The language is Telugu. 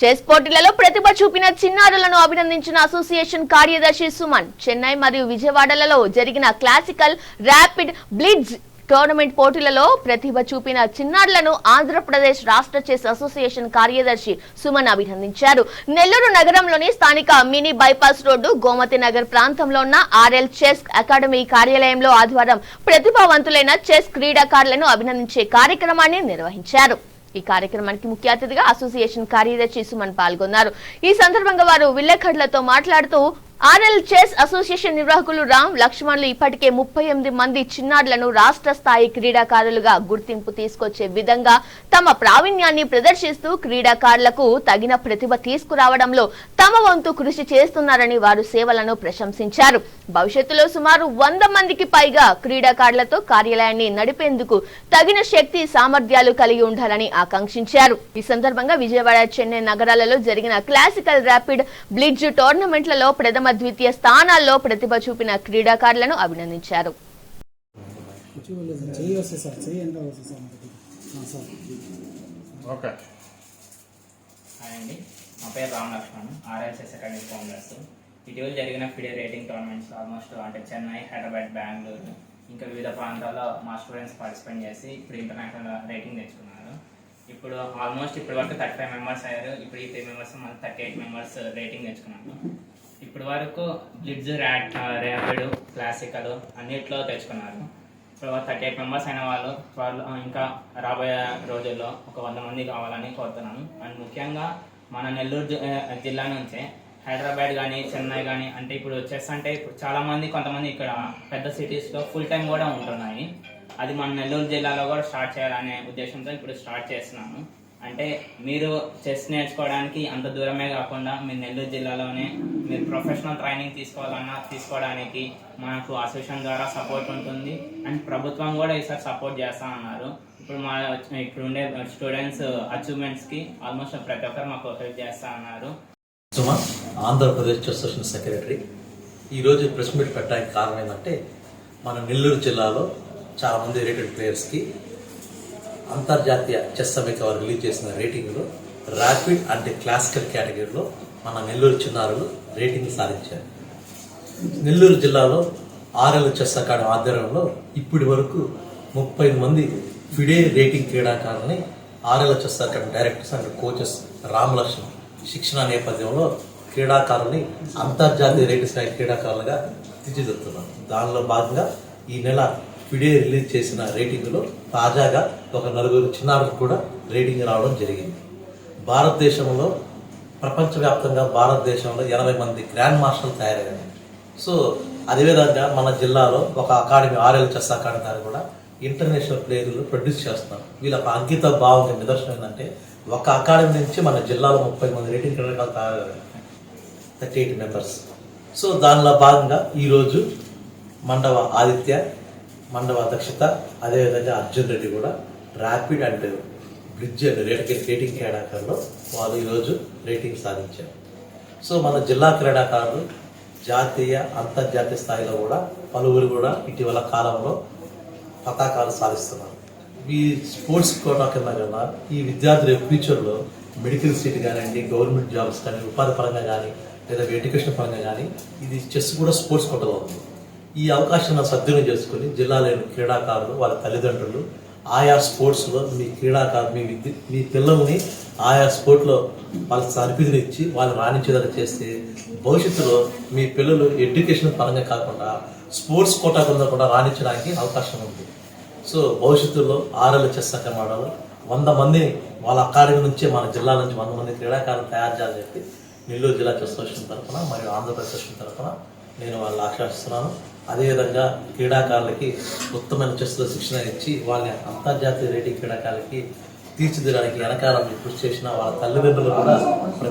చెస్ పోటీలలో ప్రతిభ చూపిన చిన్నారులను అభినందించిన అసోసియేషన్ కార్యదర్శి సుమన్. చెన్నై మరియు విజయవాడలలో జరిగిన క్లాసికల్ ర్యాపిడ్ బ్లిడ్జ్ టోర్నమెంట్ పోటీలలో ప్రతిభ చూపిన చిన్నారులను ఆంధ్రప్రదేశ్ రాష్ట్ర చెస్ అసోసియేషన్ కార్యదర్శి సుమన్ అభినందించారు. నెల్లూరు నగరంలోని స్థానిక mini bypass road Gomathi Nagar ప్రాంతంలో ఉన్న ఆర్ఎల్ చెస్ అకాడమీ కార్యాలయంలో ఆదివారం ప్రతిభావంతులైన చెస్ క్రీడాకారులను అభినందించే కార్యక్రమాన్ని నిర్వహించారు. ఈ కార్యక్రమానికి ముఖ్య అతిథిగా అసోసియేషన్ కార్యదర్శి సుమన్ పాల్గొన్నారు. ఈ సందర్భంగా వారు విలేకరులతో మాట్లాడుతూ ఆర్ఎల్ చెస్ అసోసియేషన్ నిర్వాహకులు రామ్ లక్ష్మణ్లు ఇప్పటికే ముప్పై ఎనిమిది మంది చిన్నారులను రాష్ట్ర స్థాయి క్రీడాకారులుగా గుర్తింపు తీసుకొచ్చే విధంగా తమ ప్రావీణ్యాన్ని ప్రదర్శిస్తూ క్రీడాకారులకు తగిన ప్రతిభ తీసుకురావడంలో తమ వంతు కృషి చేస్తున్నారని వారు సేవలను ప్రశంసించారు. భవిష్యత్తులో సుమారు వంద మందికి పైగా క్రీడాకారులతో కార్యాలయాన్ని నడిపేందుకు తగిన శక్తి సామర్థ్యాలు కలిగి ఉండాలని ఆకాంక్షించారు. ఈ సందర్భంగా విజయవాడ చెన్నై నగరాలలో జరిగిన క్లాసికల్ ర్యాపిడ్ బ్లిడ్జ్ టోర్నమెంట్లలో ప్రథమ ద్వితీయ స్థానాల్లో ప్రతిభ చూపిన క్రీడాకారులను అభినందించారు. నా పేరు Ram Lakshman RLS academy founders ఇటీవల జరిగిన ఫిడే రేటింగ్ టోర్నమెంట్స్ ఆల్మోస్ట్ అంటే చెన్నై హైదరాబాద్ బెంగళూరు ఇంకా వివిధ ప్రాంతాల్లో మా స్టూడెంట్స్ పార్టిసిపేట్ చేసి ఇప్పుడు ఇంటర్నేషనల్ రేటింగ్ తెచ్చుకున్నారు. ఇప్పుడు ఆల్మోస్ట్ ఇప్పటి వరకు థర్టీ ఫైవ్ మెంబర్స్ అయ్యారు. ఇప్పుడు ఈ త్రీ మెంబర్స్ మన థర్టీ ఎయిట్ మెంబర్స్ రేటింగ్ తెచ్చుకున్నాము ఇప్పటి వరకు బ్లిడ్జ్ ర్యాట్ ర్యాపిడ్ క్లాసికల్ అన్నిట్లో తెచ్చుకున్నారు. ఇప్పుడు థర్టీ ఎయిట్ మెంబర్స్ అయిన వాళ్ళు వాళ్ళు ఇంకా రాబోయే రోజుల్లో ఒక వంద మంది కావాలని కోరుతున్నాను. అండ్ ముఖ్యంగా మన నెల్లూరు జిల్లా నుంచే హైదరాబాద్ కానీ చెన్నై కానీ అంటే ఇప్పుడు చెస్ అంటే ఇప్పుడు చాలామంది కొంతమంది ఇక్కడ పెద్ద సిటీస్లో ఫుల్ టైం కూడా ఉంటున్నాయి. అది మన నెల్లూరు జిల్లాలో కూడా స్టార్ట్ చేయాలనే ఉద్దేశంతో ఇప్పుడు స్టార్ట్ చేస్తున్నాను అంటే మీరు చెస్ నేర్చుకోవడానికి అంత దూరమే కాకుండా మీరు నెల్లూరు జిల్లాలోనే మీరు ప్రొఫెషనల్ ట్రైనింగ్ తీసుకోవాలన్నా తీసుకోవడానికి మనకు అసోసియేషన్ ద్వారా సపోర్ట్ ఉంటుంది. అండ్ ప్రభుత్వం కూడా ఈసారి సపోర్ట్ చేస్తా అన్నారు. ఇప్పుడు మా ఇప్పుడు ఉండే స్టూడెంట్స్ అచీవ్మెంట్స్కి ఆల్మోస్ట్ ప్రతి ఒక్కరు మాకు హెల్ప్ చేస్తా అన్నారు. సుమా ఆంధ్రప్రదేశ్ అసోసియేషన్ సెక్రటరీ. ఈరోజు ప్రెస్ మీట్ పెట్టడానికి కారణం ఏంటంటే మన నెల్లూరు జిల్లాలో చాలామంది రేటెడ్ ప్లేయర్స్కి అంతర్జాతీయ చెస్ సమైక్య వారు రిలీజ్ చేసిన రేటింగ్లో ర్యాపిడ్ అంటే క్లాసికల్ కేటగిరీలో మన నెల్లూరు చిన్నారులు రేటింగ్ సాధించారు. నెల్లూరు జిల్లాలో ఆర్ఎల్ చెస్ అకాడమీ ఆధ్వర్యంలో ఇప్పటి వరకు ముప్పై మంది FIDE rating క్రీడాకారులని RL chess academy directors and coaches Ramalakshman శిక్షణ నేపథ్యంలో క్రీడాకారుని అంతర్జాతీయ రేటింగ్ స్థాయి క్రీడాకారులుగా తీర్చిదిద్దుతున్నాం దానిలో భాగంగా ఈ నెల వీడియో రిలీజ్ చేసిన రేటింగ్లో తాజాగా ఒక నలుగురు చిన్నారులకు కూడా రేటింగ్ రావడం జరిగింది. భారతదేశంలో ప్రపంచవ్యాప్తంగా భారతదేశంలో ఎనభై మంది గ్రాండ్ మాస్టర్లు తయారయ్యారు. సో అదేవిధంగా మన జిల్లాలో ఒక అకాడమీ ఆర్ఎల్ చెస్ అకాడమీ గారు కూడా ఇంటర్నేషనల్ ప్లేయర్లు ప్రొడ్యూస్ చేస్తున్నారు. వీళ్ళ అంకిత భావం నిదర్శనం ఏంటంటే ఒక అకాడమీ నుంచి మన జిల్లాలో ముప్పై మంది రేటింగ్ క్రీడాకారులు తయారయ్యారు. Thirty eight members. సో దానిలో భాగంగా ఈరోజు మండవ ఆదిత్య మండవ అధ్యక్షత అదేవిధంగా అర్జున్ రెడ్డి కూడా rapid and blitz and rating rating క్రీడాకారులు వాళ్ళు ఈరోజు రేటింగ్ సాధించారు. సో మన జిల్లా క్రీడాకారులు జాతీయ అంతర్జాతీయ స్థాయిలో కూడా పలువురు కూడా ఇటీవల కాలంలో పతాకాలు సాధిస్తున్నారు. ఈ స్పోర్ట్స్ కోటా కింద కన్నా ఈ విద్యార్థుల ఫ్యూచర్లో మెడికల్ సీట్ కానివ్వండి గవర్నమెంట్ జాబ్స్ కానీ ఉపాధి పరంగా కానీ లేదా ఎడ్యుకేషన్ పరంగా కానీ ఇది చెస్ కూడా స్పోర్ట్స్ కోటలో ఉంది. ఈ అవకాశాన్ని సద్వినియోగం చేసుకుని జిల్లాలోని క్రీడాకారులు వాళ్ళ తల్లిదండ్రులు ఆయా స్పోర్ట్స్లో మీ క్రీడాకారు మీ విద్య మీ పిల్లల్ని ఆయా స్పోర్ట్లో వాళ్ళకి సరిపిదిని ఇచ్చి వాళ్ళు రాణించేదాన్ని చేస్తే భవిష్యత్తులో మీ పిల్లలు ఎడ్యుకేషన్ పరంగా కాకుండా స్పోర్ట్స్ కోటా కింద కూడా రాణించడానికి అవకాశం ఉంది. సో భవిష్యత్తులో ఆర్ఎల్ చెస్ అకాడమీలో వంద మందిని వాళ్ళ అకాడమీ నుంచే మన జిల్లా నుంచి వంద మంది క్రీడాకారులు తయారు చేయాలని చెప్పి నెల్లూరు జిల్లా చెస్ అసోసియేషన్ తరఫున మరియు ఆంధ్రప్రదేశ్ తరఫున నేను వాళ్ళు ఆశ్వాసిస్తున్నాను అదేవిధంగా క్రీడాకారులకి ఉత్తమైన చెస్లో శిక్షణ ఇచ్చి వాళ్ళని అంతర్జాతీయ రేటింగ్ క్రీడాకారులకి తీర్చిదిద్దడానికి వెనకాల కృషి చేసిన వాళ్ళ తల్లిదండ్రులు కూడా